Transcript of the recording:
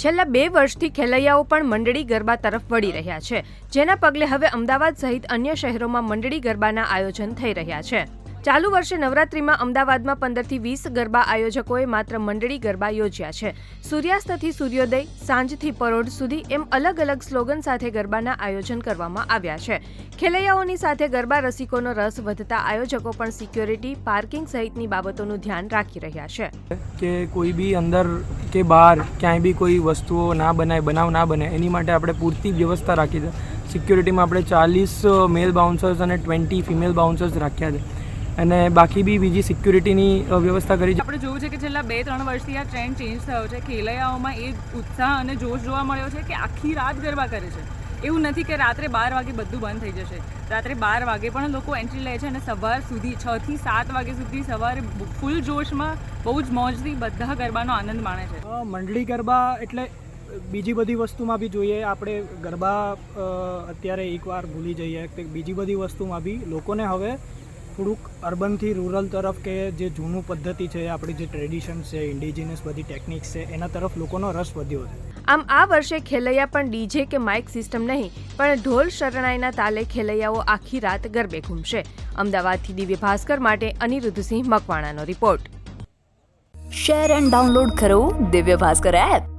છેલ્લા બે વર્ષથી ખેલૈયાઓ પણ મંડળી ગરબા તરફ વળી રહ્યા છે. જેના પગલે હવે અમદાવાદ સહિત અન્ય શહેરોમાં મંડળી ગરબાના આયોજન થઈ રહ્યા છે. ચાલુ વર્ષે નવરાત્રીમાં અમદાવાદમાં પંદરથી વીસ ગરબા આયોજકોએ માત્ર મંડળી ગરબા યોજ્યા છે. સૂર્યાસ્તથી સૂર્યોદય, સાંજથી પરોઢ સુધી એમ અલગ અલગ સ્લોગન સાથે ગરબાના આયોજન કરવામાં આવ્યા છે. ખેલૈયાઓની સાથે ગરબા રસિકોનો રસ વધતા આયોજકો પણ સિક્યોરિટી, પાર્કિંગ સહિતની બાબતોનું ધ્યાન રાખી રહ્યા છે. કે કોઈ બી અંદર કે બહાર ક્યાંય બી કોઈ વસ્તુઓ ના બનાય, બનાવ ના બને, એની માટે આપણે પૂરતી વ્યવસ્થા રાખી છે. સિક્યુરિટીમાં આપણે ચાલીસ મેલ બાઉન્સર્સ અને ટ્વેન્ટી ફિમેલ બાઉન્સર્સ રાખ્યા છે. અને બાકી બી બીજી સિક્યુરિટીની વ્યવસ્થા કરી છે. આપણે જોયું છે કે છેલ્લા બે, ત્રણ વર્ષથી આ ટ્રેન્ડ ચેન્જ થયો છે. ખેલૈયાઓમાં એ ઉત્સાહ અને જોશ જોવા મળ્યો છે કે આખી રાત ગરબા કરે છે. એવું નથી કે રાત્રે બાર વાગે બધું બંધ થઈ જશે. રાત્રે બાર વાગે પણ લોકો એન્ટ્રી લે છે અને સવાર સુધી છ થી સાત વાગે સુધી સવારે ફૂલ જોશમાં બહુ જ મોજથી બધા ગરબાનો આનંદ માણે છે. મંડળી ગરબા એટલે બીજી બધી વસ્તુમાં બી જોઈએ, આપણે ગરબા અત્યારે એકવાર ભૂલી જઈએ કે બીજી બધી વસ્તુમાં બી લોકોને હવે થોડુંક અર્બનથી રૂરલ તરફ કે જે જૂનું પદ્ધતિ છે, આપણી જે ટ્રેડિશન છે ઇન્ડિજિનસ બધી ટેકનિક્સ છે, એના તરફ લોકોનો રસ વધ્યો છે. આમ આ વર્ષે ખેલૈયા પણ ડીજે કે માઇક સિસ્ટમ નહીં, પણ ઢોલ શરણાઈના તાલે ખેલૈયાઓ આખી રાત ગરબે ઘૂમશે. અમદાવાદથી દિવ્ય ભાસ્કર માટે અનિરુદ્ધસિંહ મકવાણાનો રિપોર્ટ. શેર એન્ડ ડાઉનલોડ કરો દિવ્ય ભાસ્કર એપ.